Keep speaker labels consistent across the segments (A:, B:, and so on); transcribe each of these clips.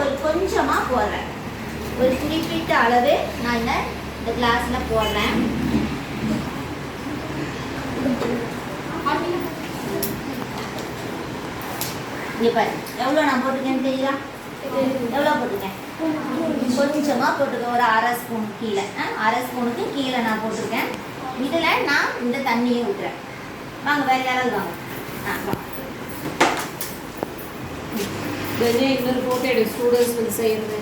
A: ஒரு கொஞ்சமா போடுறேன். ஒரு குறிப்பிட்ட அளவு நான் இந்த இந்த போடுறேன். இங்க பாரு எவ்வளோ நான் போட்டிருக்கேன்னு தெரியுதா? எவ்வளோ போட்டிருக்கேன்? கொஞ்சமா போட்டிருக்கேன். ஒரு அரை ஸ்பூன் கீழே. அரை ஸ்பூனுக்கு கீழே நான் போட்டிருக்கேன். இதில் நான் இந்த தண்ணியை விட்டுறேன் வாங்க வேற யாராவது வாங்க. ஆ
B: வெஞ்சே இன்னொரு ஃபோட்டோ எடு ஸ்டூடெண்ட்ஸ் வந்து
A: செய்கிறது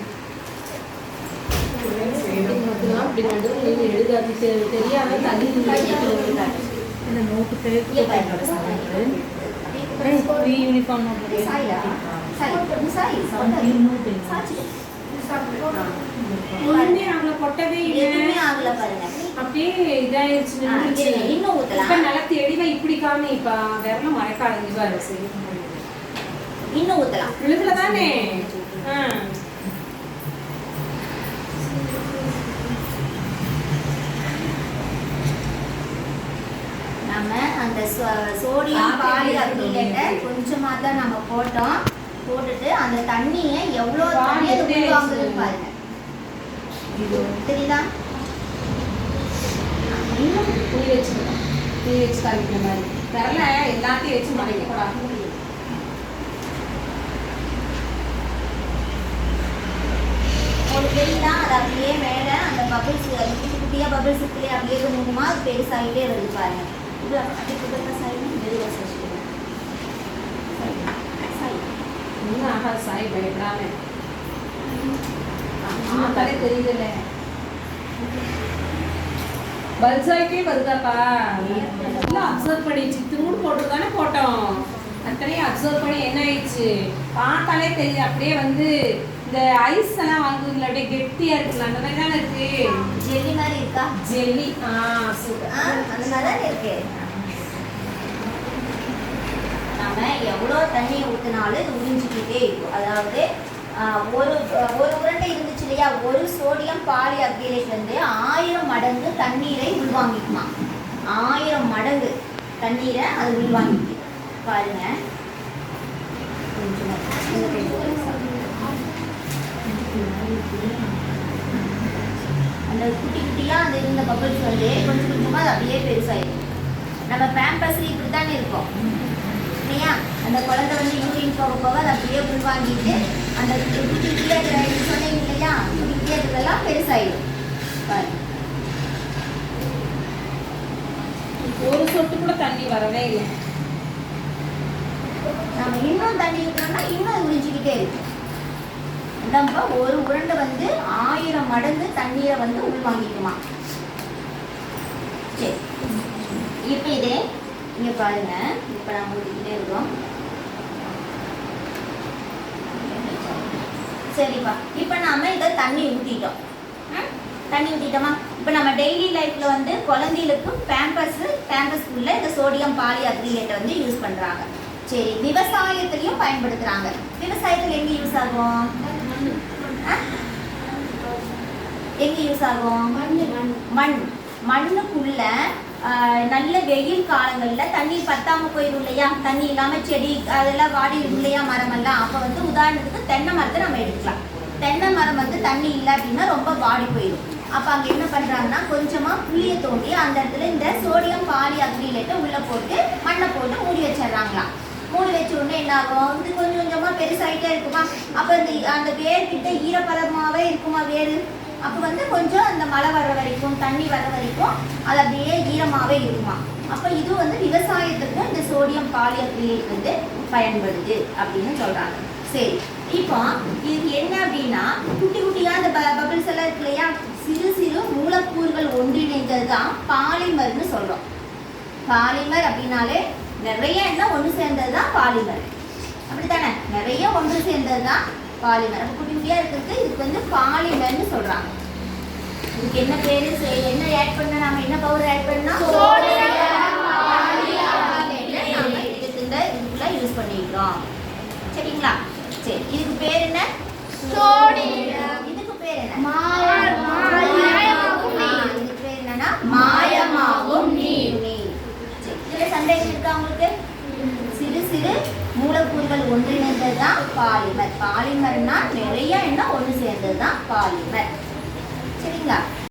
B: அப்படியே இதாயிருச்சு
A: இன்னும்
B: நல்லா தெளிவா இப்படி காமி இப்ப வேற மறைக்காது சரி.
A: இன்னும் ஊத்தலாம்.
B: விழுதுல தானே.
A: நம்ம அந்த சோடியம் பாலிகார்பனேட்டை கொஞ்சமா தான் நம்ம போட்டோம். போட்டுட்டு அந்த தண்ணியை எவ்வளோ தண்ணி அது
B: பாலிலே
A: உள்வாங்குதுன்னு பாருங்க தெரியுதா?
B: இன்னும் துணி வச்சுக்கலாம் துணி வச்சு காமிக்கிற மாதிரி. விரல எல்லாத்தையும் வச்சு மறைக்க கூடாது
A: உங்களுக்கு தெரியுதா அது அப்படியே மேலே பபிள்ஸ் குட்டி குட்டியாக பபிள்ஸ் இருக்குல்லையே? அப்படியே கொஞ்சமா அது பெருசாகிட்டே வருது பாருங்க. இது அப்படியே குதிரை சைடு மெதுவாக சரி சரி
B: ஒன்றும் ஆகாது சாய். பயப்படாம. பல்சாய்க்கே வருதாப்பா? எல்லாம் அப்சர்வ் பண்ணி. சித்துமூடு போட்டு தானே போட்டோம். அத்தனையும் அப்சர்வ் பண்ணி என்ன ஆயிடுச்சு? பார்த்தாலே தெரியுது அப்படியே வந்து இந்த ஐஸ் எல்லாம் வாங்குவீங்களா? அப்படியே கெட்டியா இருக்குல்ல அந்த மாதிரி தானே இருக்கு?
A: ஜெல்லி மாதிரி இருக்கா?
B: ஜெல்லி. ஆ சூப்பர்.
A: அந்த மாதிரி தான் இருக்கு. நம்ம எவ்வளோ தண்ணி ஊற்றினாலும் இது உறிஞ்சிக்கிட்டே இருக்கும். அதாவது ஒரு ஒரு உருண்டை இருந்துச்சு இல்லையா? ஒரு சோடியம் பாலி அக்ரிலேட் வந்து ஆயிரம் மடங்கு தண்ணீரை உள்வாங்கிக்குமா? ஆயிரம் மடங்கு தண்ணீரை அது உள்வாங்கிக்கு பாருங்க. கொஞ்சமா. அந்த குட்டி குட்டியா அந்த இருந்த பபிள்ஸ் வந்து கொஞ்சம் கொஞ்சமா அது அப்படியே பெருசாயிடும். நம்ம பேம்பஸ்ல இப்படி தானே இருக்கும். இல்லையா? அந்த குழந்தை வந்து யூரின் போக போக அதை அப்படியே உள்வாங்கிட்டு அந்த குட்டி குட்டியா இருக்கிற சொன்னீங்க இல்லையா? குட்டி குட்டியா இருக்கிறதெல்லாம் பெருசாயிடும். பாருங்க
B: ஒரு சொட்டு கூட தண்ணி வரவே இல்லை.
A: நம்ம இன்னும் தண்ணி ஊற்றோம்னா இன்னும் உறிஞ்சிக்கிட்டே இருக்கும். நம்ம ஒரு உருண்டை வந்து ஆயிரம் மடங்கு தண்ணீரை வந்து உள்வாங்கிக்குமா? சரி. இப்போ இதே இங்கே பாருங்க. இப்போ நம்ம ஊற்றிக்கிட்டே இருக்கோம் சரிப்பா. இப்போ நாம இதை தண்ணி ஊற்றிட்டோம் ம்? தண்ணி ஊற்றிட்டோமா இப்போ நம்ம டெய்லி லைஃப்பில் வந்து குழந்தைகளுக்கு பேம்பர்ஸ் பேம்பர்ஸ்குள்ள இந்த சோடியம் பாலி அக்ரிலேட்டை வந்து யூஸ் பண்ணுறாங்க சரி விவசாயத்துலேயும் பயன்படுத்துகிறாங்க விவசாயத்தில் எங்கே யூஸ் ஆகும்? எங்க யூஸ் ஆகும்? மண். மண்ணுக்குள்ள நல்ல வெயில் காலங்களில் தண்ணி பத்தாம போயிடும் இல்லையா? தண்ணி இல்லாம செடி அதெல்லாம் வாடி இல்லையா மரமெல்லாம்? அப்ப வந்து உதாரணத்துக்கு தென்னை மரத்தை நம்ம எடுக்கலாம். தென்னை மரம் வந்து தண்ணி இல்லை அப்படின்னா ரொம்ப வாடி போயிடும். அப்ப அங்க என்ன பண்றாங்கன்னா கொஞ்சமா புளிய தோண்டி அந்த இடத்துல இந்த சோடியம் பாலி அக்ரிலேட்டை உள்ள போட்டு மண்ணை போட்டு மூடி வச்சிடுறாங்களாம். மூடி வச்ச உடனே என்ன ஆகும்? இது கொஞ்சம் பெருசாகிட்டே பெருசாயிட்டே இருக்குமா? அப்போ இந்த அந்த வேர் கிட்ட ஈரப்பதமாகவே இருக்குமா வேறு? அப்போ வந்து கொஞ்சம் அந்த மழை வர வரைக்கும் தண்ணி வர வரைக்கும் அது அப்படியே ஈரமாகவே இருக்குமா? அப்போ இது வந்து விவசாயத்துக்கும் இந்த சோடியம் பாலியக்ரிலேட் வந்து பயன்படுது அப்படின்னு சொல்கிறாங்க சரி இப்போ இது என்ன அப்படின்னா குட்டி குட்டியாக அந்த பபிள்ஸ் எல்லாம் இருக்கு இல்லையா? சிறு சிறு மூலக்கூறுகள் ஒன்றிணைந்தது தான் பாலிமர்னு சொல்கிறோம் பாலிமர் அப்படின்னாலே நிறைய என்ன ஒன்று சேர்ந்தது தான் பாலிமர் அப்படித்தானே? நிறைய ஒன்று சேர்ந்தது தான் பாலிமர். அப்போ குட்டி குட்டியாக இருக்கிறதுக்கு இதுக்கு வந்து பாலிமர்னு சொல்கிறாங்க இதுக்கு என்ன பேரு? என்ன ஆட் பண்ண நாம என்ன பவுடர் ஆட் பண்ணா நாம இதுக்கு இந்த இதுக்குள்ள யூஸ் பண்ணிக்கிறோம். சரிங்களா? சரி இதுக்கு பேர் என்ன? இதுக்கு பேர் என்ன? ஒன்றிணைந்தது தான் பாலிமர். பாலிமர்னா நிறைய என்ன? ஒன்று சேர்ந்தது தான் பாலிமர். சரிங்களா?